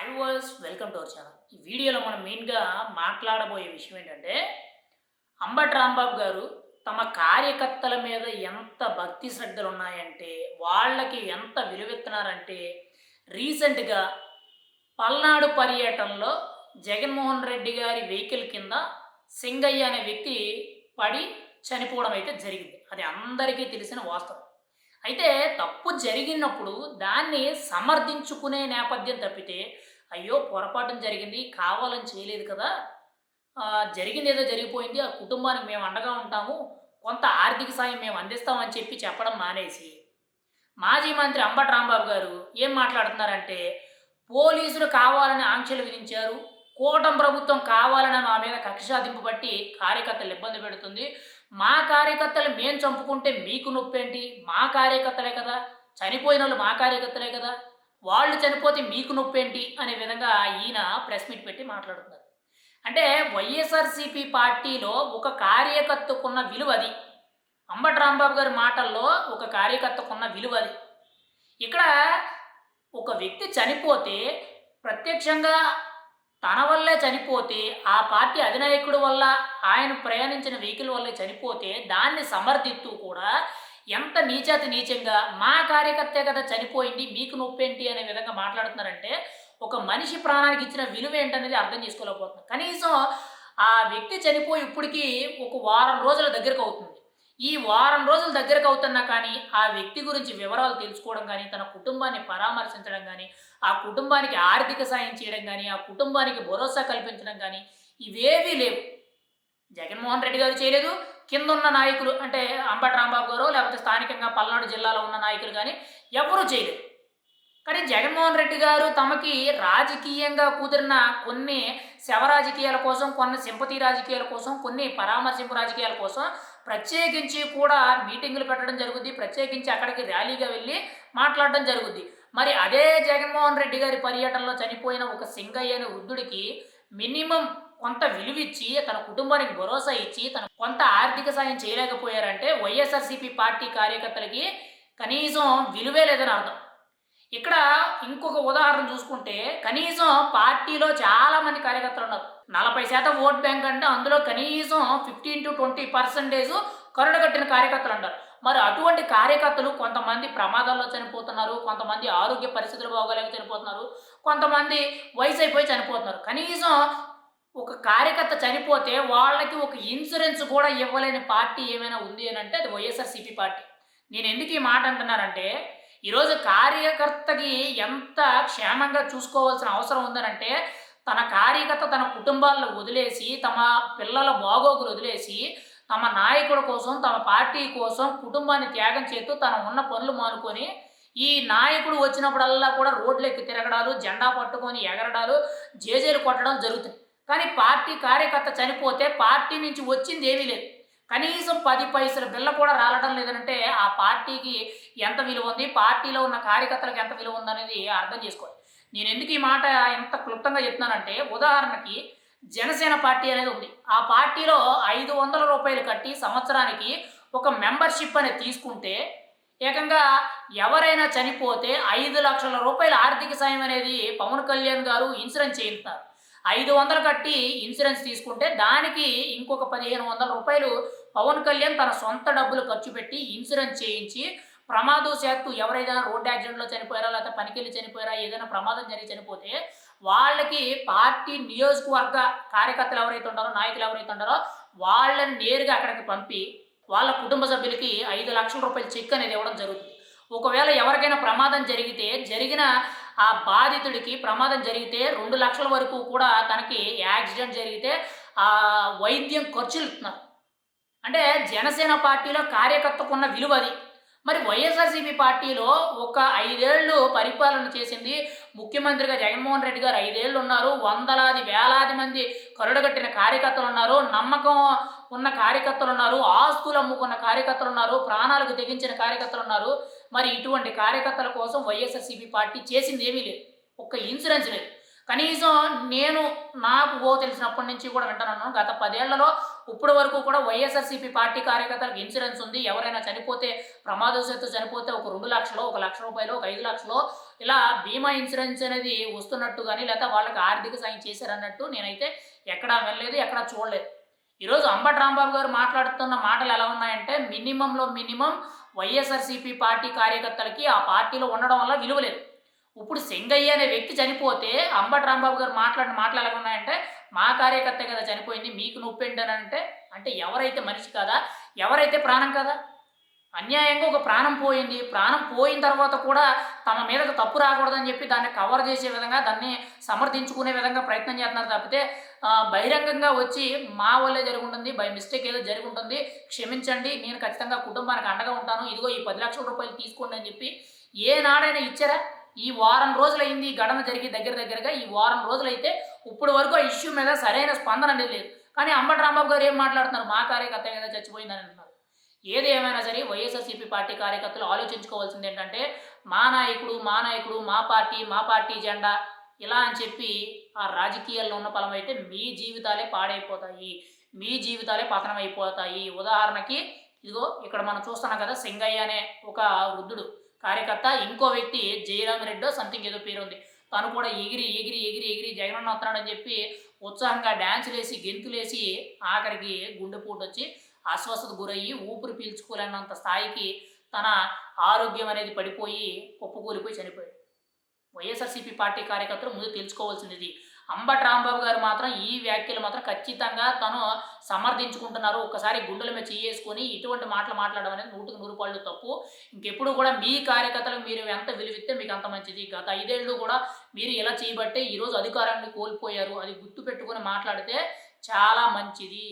Hi was welcome to our channel ఈ వీడియోలో మనం మెయిన్గా మాట్లాడబోయే విషయం ఏంటంటే అంబట్ రాంబాబు గారు తమ కార్యకర్తల మీద ఎంత భక్తి శ్రద్ధలు ఉన్నాయంటే వాళ్ళకి ఎంత విలువెత్తున్నారంటే రీసెంట్గా పల్నాడు పర్యటనలో జగన్మోహన్ రెడ్డి గారి వెహికల్ కింద సింగయ్య అనే వ్యక్తి పడి చనిపోవడం అయితే జరిగింది. అది అందరికీ తెలిసిన వాస్తవం. అయితే తప్పు జరిగినప్పుడు దాన్ని సమర్థించుకునే నేపథ్యం తప్పితే అయ్యో పొరపాటు జరిగింది కావాలని చేయలేదు కదా. జరిగింది ఏదో జరిగిపోయింది ఆ కుటుంబానికి మేము అండగా ఉంటాము కొంత ఆర్థిక సాయం మేము అందిస్తామని చెప్పి చెప్పడం మానేసి మాజీ మంత్రి అంబటి రాంబాబు గారు ఏం మాట్లాడుతున్నారంటే పోలీసులు కావాలని ఆంక్షలు విధించారు కూటమి ప్రభుత్వం కావాలని మా మీద కక్ష సాధింపు బట్టి కార్యకర్తలు ఇబ్బంది పెడుతుంది మా కార్యకర్తలు మేము చంపుకుంటే మీకు నొప్పేంటి? మా కార్యకర్తలే కదా చనిపోయిన వాళ్ళు మా కార్యకర్తలే కదా వాళ్ళు చనిపోతే మీకు నొప్పేంటి అనే విధంగా ఈయన ప్రెస్ మీట్ పెట్టి మాట్లాడుతున్నారు. అంటే వైఎస్ఆర్సీపీ పార్టీలో ఒక కార్యకర్తకున్న విలువ అది. అంబట రాంబాబు గారి మాటల్లో ఒక కార్యకర్తకున్న విలువ అది. ఇక్కడ ఒక వ్యక్తి చనిపోతే ప్రత్యక్షంగా తన వల్లే చనిపోతే ఆ పార్టీ అధినాయకుడు వల్ల ఆయన ప్రయాణించిన వెహికల్ వల్లే చనిపోతే దాన్ని సమర్థిస్తూ కూడా ఎంత నీచాతి నీచంగా మా కార్యకర్తే కదా చనిపోయింది మీకు నొప్పేంటి అనే విధంగా మాట్లాడుతున్నారంటే ఒక మనిషి ప్రాణానికి ఇచ్చిన విలువ ఏంటనేది అర్థం చేసుకోలేకపోతున్నాం. కనీసం ఆ వ్యక్తి చనిపోయి ఇప్పటికీ ఒక వారం రోజుల దగ్గరకు అవుతుంది. ఈ వారం రోజుల దగ్గరకు అవుతున్నా కానీ ఆ వ్యక్తి గురించి వివరాలు తెలుసుకోవడం కానీ తన కుటుంబాన్ని పరామర్శించడం కానీ ఆ కుటుంబానికి ఆర్థిక సాయం చేయడం కానీ ఆ కుటుంబానికి భరోసా కల్పించడం కానీ ఇవేవీ లేవు. జగన్మోహన్ రెడ్డి గారు చేయలేదు. కింద ఉన్న నాయకులు అంటే అంబటి రాంబాబు గారు లేకపోతే స్థానికంగా పల్నాడు జిల్లాలో ఉన్న నాయకులు కానీ ఎవరూ చేయలేదు. కానీ జగన్మోహన్ రెడ్డి గారు తమకి రాజకీయంగా కుదిరిన కొన్ని శవ రాజకీయాల కోసం కొన్ని సింపతి రాజకీయాల కోసం కొన్ని పరామర్శింపు రాజకీయాల కోసం ప్రత్యేకించి కూడా మీటింగులు పెట్టడం జరుగుద్ది. ప్రత్యేకించి అక్కడికి ర్యాలీగా వెళ్ళి మాట్లాడడం జరుగుద్ది. మరి అదే జగన్మోహన్ రెడ్డి గారి పర్యటనలో చనిపోయిన ఒక సింగయ్య అనే వృద్ధుడికి మినిమం కొంత విలువిచ్చి తన కుటుంబానికి భరోసా ఇచ్చి తన కొంత ఆర్థిక సాయం చేయలేకపోయారంటే వైఎస్ఆర్సీపీ పార్టీ కార్యకర్తలకి కనీసం విలువే లేదని అర్థం. ఇక్కడ ఇంకొక ఉదాహరణ చూసుకుంటే కనీసం పార్టీలో చాలా మంది కార్యకర్తలు ఉన్నారు. నలభై శాతం ఓట్ బ్యాంక్ అంటే అందులో కనీసం ఫిఫ్టీన్ టు ట్వంటీ పర్సెంటేజ్ కరుడగట్టిన కార్యకర్తలు అంటారు. మరి అటువంటి కార్యకర్తలు కొంతమంది ప్రమాదాల్లో చనిపోతున్నారు కొంతమంది ఆరోగ్య పరిస్థితులు బాగోలేక చనిపోతున్నారు కొంతమంది వయసు అయిపోయి చనిపోతున్నారు. కనీసం ఒక కార్యకర్త చనిపోతే వాళ్ళకి ఒక ఇన్సూరెన్స్ కూడా ఇవ్వలేని పార్టీ ఏమైనా ఉంది అని అంటే అది వైఎస్ఆర్సీపీ పార్టీ. నేను ఎందుకు ఈ మాట అంటున్నానంటే ఈరోజు కార్యకర్తకి ఎంత క్షేమంగా చూసుకోవాల్సిన అవసరం ఉందనంటే తన కార్యకర్త తన కుటుంబాలను వదిలేసి తమ పిల్లల బాగోగులు వదిలేసి తమ నాయకుడు కోసం తమ పార్టీ కోసం కుటుంబాన్ని త్యాగం చేస్తూ తన ఉన్న పనులు మానుకొని ఈ నాయకుడు వచ్చినప్పుడల్లా కూడా రోడ్లెక్కి తిరగడాలు జెండా పట్టుకొని ఎగరడాలు జేజేలు కొట్టడం జరుగుతుంది కానీ పార్టీ కార్యకర్త చనిపోతే పార్టీ నుంచి వచ్చింది ఏమీ లేదు. కనీసం పది పైసల బిల్ల కూడా రాలడం లేదంటే ఆ పార్టీకి ఎంత విలువ ఉంది పార్టీలో ఉన్న కార్యకర్తలకు ఎంత విలువ ఉందనేది అర్థం చేసుకోవాలి. నేను ఎందుకు ఈ మాట ఎంత క్లుప్తంగా చెప్తున్నానంటే ఉదాహరణకి జనసేన పార్టీ అనేది ఉంది. ఆ పార్టీలో ఐదు వందల రూపాయలు కట్టి సంవత్సరానికి ఒక మెంబర్షిప్ అనేది తీసుకుంటే ఏకంగా ఎవరైనా చనిపోతే ఐదు లక్షల రూపాయల ఆర్థిక సాయం అనేది పవన్ కళ్యాణ్ గారు ఇన్సూరెన్స్ చేయిస్తారు ఐదు వందలు కట్టి ఇన్సూరెన్స్ తీసుకుంటే దానికి ఇంకొక పదిహేను వందల రూపాయలు పవన్ కళ్యాణ్ తన సొంత డబ్బులు ఖర్చు పెట్టి ఇన్సూరెన్స్ చేయించి ప్రమాదవశాత్తు ఎవరైనా రోడ్ యాక్సిడెంట్లో చనిపోయారా లేకపోతే పనికెళ్ళి చనిపోయారా ఏదైనా ప్రమాదం జరిగి చనిపోతే వాళ్ళకి పార్టీ నియోజకవర్గ కార్యకర్తలు ఎవరైతే ఉంటారో నాయకులు ఎవరైతే ఉంటారో వాళ్ళని నేరుగా అక్కడికి పంపి వాళ్ళ కుటుంబ సభ్యులకి ఐదు లక్షల రూపాయల చెక్ అనేది ఇవ్వడం జరుగుతుంది. ఒకవేళ ఎవరికైనా ప్రమాదం జరిగితే జరిగిన ఆ బాధితుడికి ప్రమాదం జరిగితే రెండు లక్షల వరకు కూడా తనకి యాక్సిడెంట్ జరిగితే ఆ వైద్యం ఖర్చులు ఇస్తున్నారు అంటే జనసేన పార్టీలో కార్యకర్తకున్న విలువ అది. మరి వైఎస్ఆర్సీపీ పార్టీలో ఒక ఐదేళ్ళు పరిపాలన చేసింది ముఖ్యమంత్రిగా జగన్మోహన్ రెడ్డి గారు. ఐదేళ్ళు ఉన్నారు. వందలాది వేలాది మంది కరుడగట్టిన కార్యకర్తలు ఉన్నారు. నమ్మకం ఉన్న కార్యకర్తలు ఉన్నారు ఆస్తులు అమ్ముకున్న కార్యకర్తలు ఉన్నారు ప్రాణాలకు తెగించిన కార్యకర్తలు ఉన్నారు మరి ఇటువంటి కార్యకర్తల కోసం వైఎస్ఆర్సీపీ పార్టీ చేసింది ఏమీ లేదు. ఒక్క ఇన్సూరెన్స్ లేదు. కనీసం నేను నాకు ఓ తెలిసినప్పటి నుంచి కూడా వింటాను గత పదేళ్ళలో ఇప్పటి వరకు కూడా వైఎస్ఆర్సీపీ పార్టీ కార్యకర్తలకు ఇన్సూరెన్స్ ఉంది. ఎవరైనా చనిపోతే ప్రమాదవశాత్తు చనిపోతే ఒక రెండు లక్షలో ఒక లక్ష రూపాయలు ఒక ఐదు లక్షలో ఇలా బీమా ఇన్సూరెన్స్ అనేది వస్తున్నట్టు కానీ లేకపోతే వాళ్ళకి ఆర్థిక సాయం చేశారన్నట్టు నేనైతే ఎక్కడా వెళ్ళలేదు ఎక్కడా చూడలేదు. ఈరోజు అంబటి రాంబాబు గారు మాట్లాడుతున్న మాటలు ఎలా ఉన్నాయంటే మినిమంలో మినిమం వైఎస్ఆర్సీపీ పార్టీ కార్యకర్తలకి ఆ పార్టీలో ఉండడం వల్ల విలువలేదు ఇప్పుడు సింగయ్య అనే వ్యక్తి చనిపోతే అంబటి రాంబాబు గారు మాట్లాడిన మాటలు ఎలా ఉన్నాయంటే మా కార్యకర్త కదా చనిపోయింది మీకు నొప్పి అంటే అంటే ఎవరైతే మనిషి కదా ఎవరైతే ప్రాణం కదా? అన్యాయంగా ఒక ప్రాణం పోయింది. ప్రాణం పోయిన తర్వాత కూడా తమ మీదకు తప్పు రాకూడదని చెప్పి దాన్ని కవర్ చేసే విధంగా దాన్ని సమర్థించుకునే విధంగా ప్రయత్నం చేస్తున్నారు తప్పితే బహిరంగంగా వచ్చి మా వల్లే జరిగి ఉంటుంది బై మిస్టేక్ ఏదో జరిగి ఉంటుంది క్షమించండి నేను ఖచ్చితంగా కుటుంబానికి అండగా ఉంటాను. ఇదిగో ఈ పది లక్షల రూపాయలు తీసుకోండి అని చెప్పి ఏ నాడైనా ఇచ్చారా? ఈ వారం రోజులైంది ఈ ఘటన జరిగి దగ్గర దగ్గరగా. ఈ వారం రోజులైతే ఇప్పుడు వరకు ఆ ఇష్యూ మీద సరైన స్పందన అనేది లేదు. కానీ అంబటి రాంబాబు గారు ఏం మాట్లాడుతున్నారు? మా కార్యకర్త ఏదో చచ్చిపోయిందని అంటున్నారు. ఏది ఏమైనా సరే వైఎస్ఆర్సీపీ పార్టీ కార్యకర్తలు ఆలోచించుకోవాల్సింది ఏంటంటే మా నాయకుడు మా నాయకుడు మా పార్టీ మా పార్టీ జెండా ఇలా అని చెప్పి ఆ రాజకీయాల్లో ఉన్న ఫలం అయితే మీ జీవితాలే పాడైపోతాయి. మీ జీవితాలే పతనం అయిపోతాయి. ఉదాహరణకి ఇదిగో ఇక్కడ మనం చూస్తున్నాం కదా సింగయ్య అనే ఒక వృద్ధుడు కార్యకర్త. ఇంకో వ్యక్తి జయరామ్ రెడ్డో సంథింగ్ ఏదో పేరు ఉంది. తను కూడా ఎగిరి ఎగిరి ఎగిరి ఎగిరి జగనన్న వస్తున్నాడని చెప్పి ఉత్సాహంగా డ్యాన్సులు వేసి గెంతులేసి ఆఖరికి గుండెపోటు వచ్చి అస్వస్థత గురయ్యి ఊపిరి పీల్చుకోలేనంత స్థాయికి తన ఆరోగ్యం అనేది పడిపోయి కుప్పకూలిపోయి చనిపోయాడు. వైఎస్ఆర్సీపీ పార్టీ కార్యకర్తలు ముందు తెలుసుకోవాల్సింది ఇది అంబటి రాంబాబు గారు మాత్రం ఈ వ్యాఖ్యలు మాత్రం ఖచ్చితంగా తను సమర్థించుకుంటున్నారు. ఒకసారి గుండెల మీద చేసుకొని ఇటువంటి మాటలు మాట్లాడడం అనేది నూటికి నూరు పాళ్ళు తప్పు. ఇంకెప్పుడు కూడా మీ కార్యకర్తలకు మీరు ఎంత విలువిస్తే మీకు అంత మంచిది. గత ఐదేళ్ళు కూడా మీరు ఇలా చేయబట్టే ఈరోజు అధికారాన్ని కోల్పోయారు. అది గుర్తు పెట్టుకుని మాట్లాడితే చాలా మంచిది.